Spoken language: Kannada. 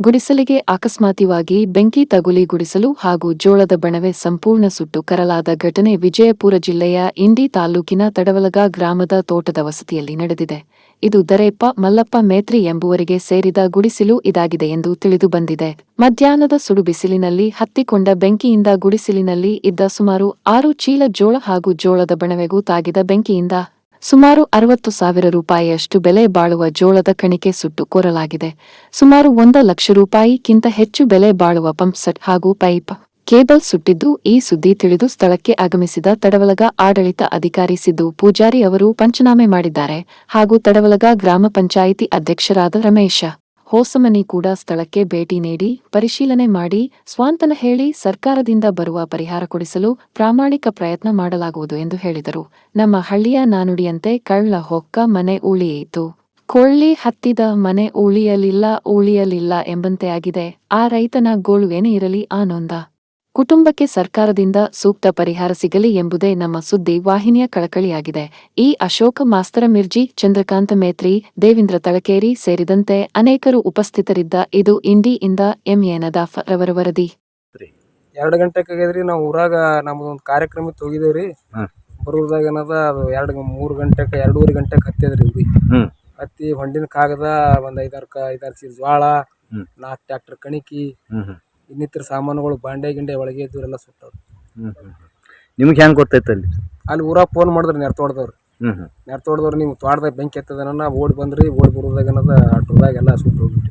ಗುಡಿಸಲಿಗೆ ಅಕಸ್ಮಾತಿವಾಗಿ ಬೆಂಕಿ ತಗುಲಿ ಗುಡಿಸಲು ಹಾಗೂ ಜೋಳದ ಬಣವೆ ಸಂಪೂರ್ಣ ಸುಟ್ಟು ಕರಲಾದ ಘಟನೆ ವಿಜಯಪುರ ಜಿಲ್ಲೆಯ ಇಂಡಿ ತಾಲೂಕಿನ ತಡವಲಗ ಗ್ರಾಮದ ತೋಟದ ವಸತಿಯಲ್ಲಿ ನಡೆದಿದೆ. ಇದು ದರೇಪ್ಪ ಮಲ್ಲಪ್ಪ ಮೇತ್ರಿ ಎಂಬುವರಿಗೆ ಸೇರಿದ ಗುಡಿಸಿಲು ಇದಾಗಿದೆ ಎಂದು ತಿಳಿದುಬಂದಿದೆ ಮಧ್ಯಾಹ್ನದ ಸುಡು ಬಿಸಿಲಿನಲ್ಲಿ ಹತ್ತಿಕೊಂಡ ಬೆಂಕಿಯಿಂದ ಗುಡಿಸಿಲಿನಲ್ಲಿ ಇದ್ದ ಸುಮಾರು ಆರು ಚೀಲ ಜೋಳ ಹಾಗೂ ಜೋಳದ ಬಣವೆಗೂ ತಾಗಿದ ಬೆಂಕಿಯಿಂದ ಸುಮಾರು ಅರವತ್ತು ಸಾವಿರ ರೂಪಾಯಿಯಷ್ಟು ಬೆಲೆ ಬಾಳುವ ಜೋಳದ ಕಣಿಕೆ ಸುಟ್ಟು ಕೋರಲಾಗಿದೆ. ಸುಮಾರು ಒಂದು ಲಕ್ಷ ರೂಪಾಯಿಗಿಂತ ಹೆಚ್ಚು ಬೆಲೆ ಬಾಳುವ ಪಂಪ್ ಸೆಟ್ ಹಾಗೂ ಪೈಪ್ ಕೇಬಲ್ ಸುಟ್ಟಿದ್ದು ಈ ಸುದ್ದಿ ತಿಳಿದು ಸ್ಥಳಕ್ಕೆ ಆಗಮಿಸಿದ ತಡವಲಗ ಆಡಳಿತ ಅಧಿಕಾರಿ ಸಿದ್ದು ಪೂಜಾರಿ ಅವರು ಪಂಚನಾಮೆ ಮಾಡಿದ್ದಾರೆ ಹಾಗೂ ತಡವಲಗ ಗ್ರಾಮ ಪಂಚಾಯಿತಿ ಅಧ್ಯಕ್ಷರಾದ ರಮೇಶ. ಹೋಸಮನಿ ಕೂಡ ಸ್ಥಳಕ್ಕೆ ಭೇಟಿ ನೀಡಿ ಪರಿಶೀಲನೆ ಮಾಡಿ ಸ್ವಾಂತನ ಹೇಳಿ ಸರ್ಕಾರದಿಂದ ಬರುವ ಪರಿಹಾರ ಕೊಡಿಸಲು ಪ್ರಾಮಾಣಿಕ ಪ್ರಯತ್ನ ಮಾಡಲಾಗುವುದು ಎಂದು ಹೇಳಿದರು. ನಮ್ಮ ಹಳ್ಳಿಯ ನಾನುಡಿಯಂತೆ ಕಳ್ಳ ಹೊಕ್ಕ ಮನೆ ಉಳಿಯಿತು. ಕೊಳ್ಳಿ ಹತ್ತಿದ ಮನೆ ಉಳಿಯಲಿಲ್ಲ ಉಳಿಯಲಿಲ್ಲ ಎಂಬಂತೆ ಆಗಿದೆ. ಆ ರೈತನ ಗೋಳುವೇನೇ ಇರಲಿ ಆ ನೊಂದ. ಕುಟುಂಬಕ್ಕೆ ಸರ್ಕಾರದಿಂದ ಸೂಕ್ತ ಪರಿಹಾರ ಸಿಗಲಿ ಎಂಬುದೇ ನಮ್ಮ ಸುದ್ದಿ ವಾಹಿನಿಯ ಕಳಕಳಿಯಾಗಿದೆ. ಈ ಅಶೋಕ ಮಾಸ್ತರ ಮಿರ್ಜಿ ಚಂದ್ರಕಾಂತ ಮೇತ್ರಿ ದೇವೇಂದ್ರ ತಳಕೇರಿ ಸೇರಿದಂತೆ ಅನೇಕರು ಉಪಸ್ಥಿತರಿದ್ದ ಇದು ಇಂಡಿಯಿಂದ ಎಂಎ ನದಾಫ್ ರವರ ವರದಿ. ಎರಡು ಗಂಟೆಗೆ ನಾವು ಊರಾಗ ನಮ್ದು ಒಂದು ಕಾರ್ಯಕ್ರಮಕ್ಕೆ ಹೋಗಿದ್ದೇವ್ರಿ ಹ್ಮ್. ಬರೋದಾಗ ಏನದ ಅದು ಎರಡು ಮೂರು ಗಂಟೆಗೆ ಎರಡೂವರೆ ಗಂಟೆಗೆ ಹತ್ತಿದ್ರಿ. ಹತ್ತಿ ಹೊಂಡಿನ ಕಾಗದ ಒಂದ್ ಐದಾರು ಕ ಐದಾರು ಸೀರ್ ಜ್ವಾಳ. ನಾಲ್ಕು ಟ್ಯಾಕ್ಟರ್ ಕಣಿಕಿ ಇನ್ನಿತರ ಸಾಮಾನುಗಳು ಬಾಂಡೆ ಗಿಂಡೆ ಒಳಗೆ ಇದ್ದವರೆಲ್ಲ ಸುಟ್ಟವ್ರು. ನಿಮ್ಗೆ ಹೆಂಗೆ ಗೊತ್ತೈತೆ ಅಲ್ಲಿ? ಅಲ್ಲಿ ಊರಾಗ ಫೋನ್ ಮಾಡಿದ್ರಿ ನೆರ್ತೋಡ್ದವ್ರು ಹ್ಮ್ ನೆರ ತೋಡ್ದವ್ರು ನೀವು ತೋಟದಾಗ ಬೆಂಕಿ ಎತ್ತದನ ಓಡಿ ಬಂದ್ರಿ ಓಡಿ ಬರೋದಾಗ ಏನದ ಆಟೋದಾಗ ಎಲ್ಲ ಸುಟ್ಟು ಹೋಗ್ಬಿಟ್ಟು